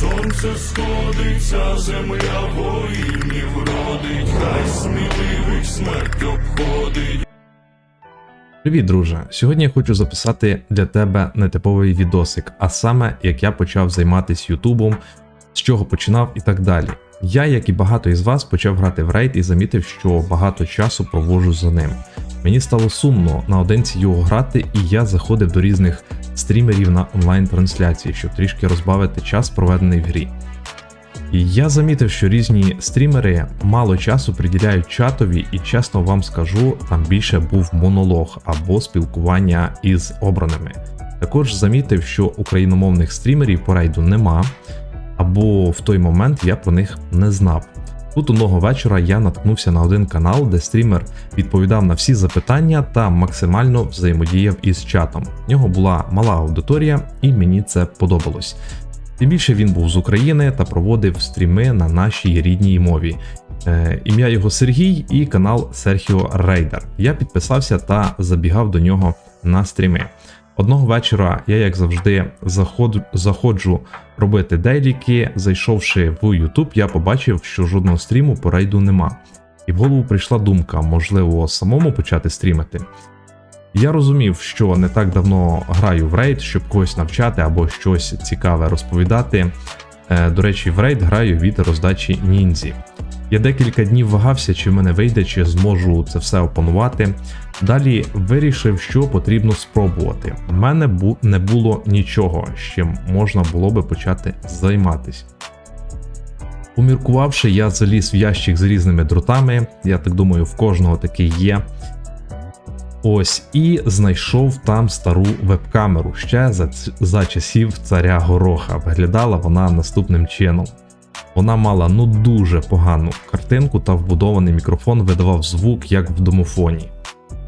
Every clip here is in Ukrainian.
сонце сходиться, земля воїнів родить, хай сміливих смерть обходить. Привіт, друже! Сьогодні я хочу записати для тебе нетиповий відосик, а саме як я почав займатися Ютубом, з чого починав і так далі. Я, як і багато із вас, почав грати в рейд і замітив, що багато часу проводжу за ним. Мені стало сумно наодинці його грати, і я заходив до різних стрімерів на онлайн-трансляції, щоб трішки розбавити час, проведений в грі. І я замітив, що різні стрімери мало часу приділяють чатові, і чесно вам скажу, там більше був монолог або спілкування із обраними. Також замітив, що україномовних стрімерів по рейду нема, або в той момент я про них не знав. Тут одного вечора я наткнувся на один канал, де стрімер відповідав на всі запитання та максимально взаємодіяв із чатом. В нього була мала аудиторія, і мені це подобалось. Тим більше він був з України та проводив стріми на нашій рідній мові. Е, ім'я його Сергій і канал Серхіо Рейдер. Я підписався та забігав до нього на стріми. Одного вечора я, як завжди, заход, заходжу робити дейліки. Зайшовши в YouTube, я побачив, що жодного стріму по рейду нема. І в голову прийшла думка, можливо, самому почати стрімити. Я розумів, що не так давно граю в рейд, щоб когось навчати або щось цікаве розповідати. Е, До речі, в рейд граю від роздачі ніндзі. Я декілька днів вагався, чи в мене вийде, чи зможу це все опанувати. Далі вирішив, що потрібно спробувати. У мене не було нічого, з чим можна було би почати займатися. Поміркувавши, я заліз в ящик з різними дротами. Я так думаю, в кожного такий є. Ось і знайшов там стару веб-камеру ще за, за часів царя Гороха. Виглядала вона наступним чином. Вона мала ну дуже погану картинку та вбудований мікрофон видавав звук, як в домофоні.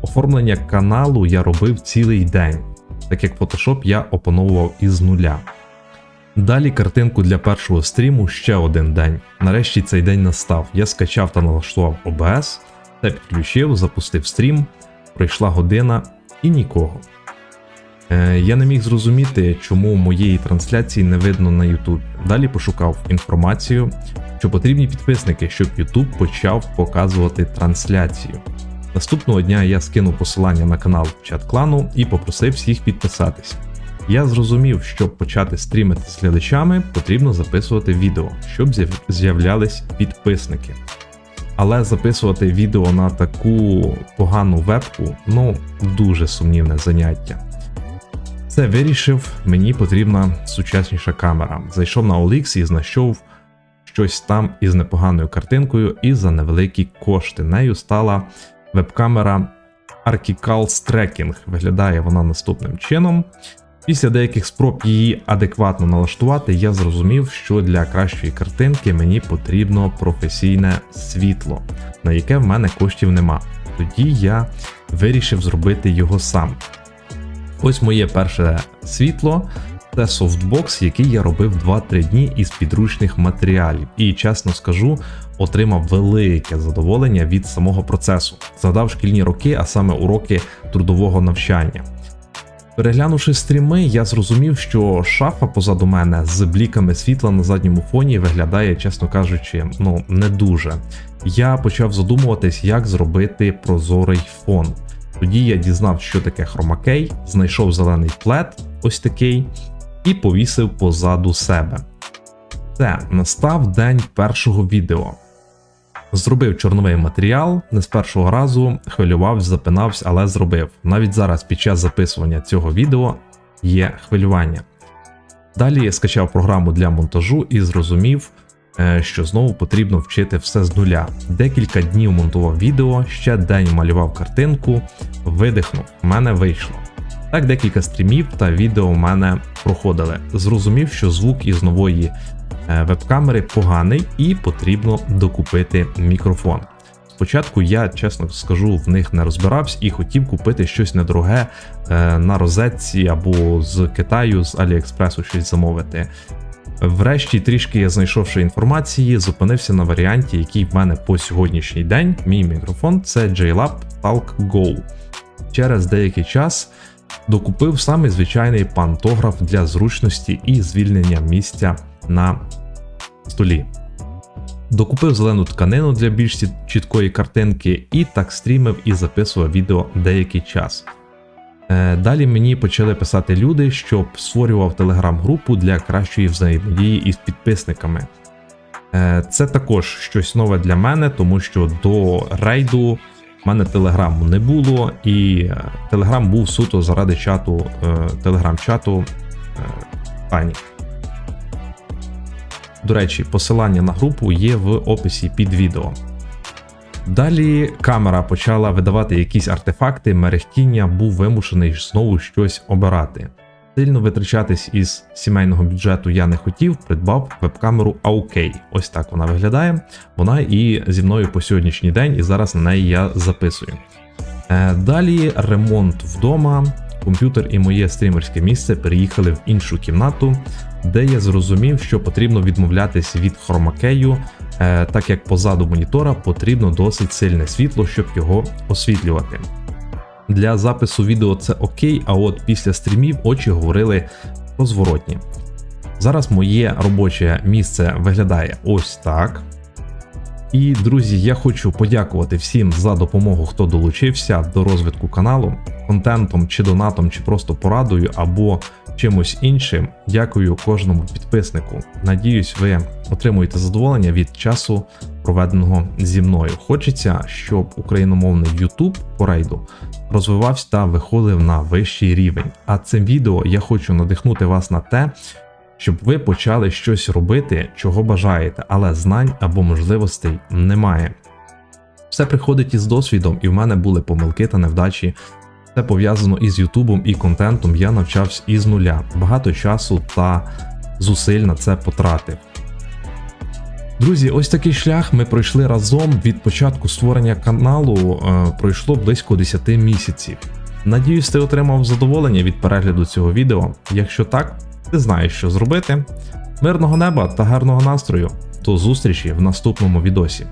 Оформлення каналу я робив цілий день, так як Photoshop я опановував із нуля. Далі картинку для першого стріму ще один день. Нарешті цей день настав. Я скачав та налаштував OBS, та підключив, запустив стрім, пройшла година і нікого. Е, я не міг зрозуміти, чому моєї трансляції не видно на YouTube. Далі пошукав інформацію, що потрібні підписники, щоб YouTube почав показувати трансляцію. Наступного дня я скинув посилання на канал чат клану і попросив всіх підписатись. Я зрозумів, щоб почати стрімити з глядачами, потрібно записувати відео, щоб з'являлись підписники. Але записувати відео на таку погану вебку ну дуже сумнівне заняття. Це вирішив, мені потрібна сучасніша камера. Зайшов на OLX і знайшов щось там із непоганою картинкою і за невеликі кошти. Нею стала веб-камера Archicals Tracking. Виглядає вона наступним чином. Після деяких спроб її адекватно налаштувати, я зрозумів, що для кращої картинки мені потрібно професійне світло, на яке в мене коштів нема. Тоді я вирішив зробити його сам. Ось моє перше світло. Це софтбокс, який я робив 2-3 дні із підручних матеріалів, і чесно скажу, отримав велике задоволення від самого процесу. Згадав шкільні роки, а саме уроки трудового навчання. Переглянувши стріми, я зрозумів, що шафа позаду мене з бліками світла на задньому фоні виглядає, чесно кажучи, ну не дуже. Я почав задумуватись, як зробити прозорий фон. Тоді я дізнав, що таке хромакей, знайшов зелений плед, ось такий, і повісив позаду себе. Це настав день першого відео. Зробив чорновий матеріал, не з першого разу хвилювався, запинався, але зробив. Навіть зараз, під час записування цього відео, є хвилювання. Далі я скачав програму для монтажу і зрозумів, що знову потрібно вчити все з нуля. Декілька днів монтував відео, ще день малював картинку, видихнув, в мене вийшло. Так декілька стрімів та відео в мене проходили. Зрозумів, що звук із нової е, веб-камери поганий і потрібно докупити мікрофон. Спочатку я, чесно скажу, в них не розбирався і хотів купити щось недороге е, на розетці або з Китаю, з Аліекспресу щось замовити. Врешті, трішки я знайшовши інформації, зупинився на варіанті, який в мене по сьогоднішній день. Мій мікрофон це JLab Talk Go. Через деякий час докупив самий звичайний пантограф для зручності і звільнення місця на столі. Докупив зелену тканину для більш чіткої картинки і так стрімив і записував відео деякий час. Е, Далі мені почали писати люди, щоб створював телеграм-групу для кращої взаємодії із підписниками. Е, Це також щось нове для мене, тому що до рейду в мене телеграму не було, і е, телеграм був суто заради чату, телеграм-чату Тані. До речі, посилання на групу є в описі під відео. Далі камера почала видавати якісь артефакти, мерехтіння, був вимушений знову щось обирати. Сильно витрачатись із сімейного бюджету я не хотів, придбав веб-камеру AOK. Ось так вона виглядає. Вона і зі мною по сьогоднішній день, і зараз на неї я записую. Е, Далі ремонт вдома. Комп'ютер і моє стрімерське місце переїхали в іншу кімнату, де я зрозумів, що потрібно відмовлятись від хромакею, е, так як позаду монітора потрібно досить сильне світло, щоб його освітлювати. Для запису відео це окей, а от після стрімів очі говорили про зворотні. Зараз моє робоче місце виглядає ось так. І, друзі, я хочу подякувати всім за допомогу, хто долучився до розвитку каналу, контентом чи донатом, чи просто порадою, або чимось іншим. Дякую кожному підписнику. Надіюсь, ви отримуєте задоволення від часу, проведеного зі мною. Хочеться, щоб україномовний YouTube по рейду розвивався та виходив на вищий рівень. А цим відео я хочу надихнути вас на те, щоб ви почали щось робити, чого бажаєте, але знань або можливостей немає. Все приходить із досвідом, і в мене були помилки та невдачі. Це пов'язано із Ютубом і контентом. Я навчався із нуля. Багато часу та зусиль на це потратив. Друзі, ось такий шлях ми пройшли разом від початку створення каналу. е, пройшло близько 10 місяців. Надіюсь, ти отримав задоволення від перегляду цього відео. Якщо так, ти знаєш, що зробити. Мирного неба та гарного настрою. До зустрічі в наступному відосі.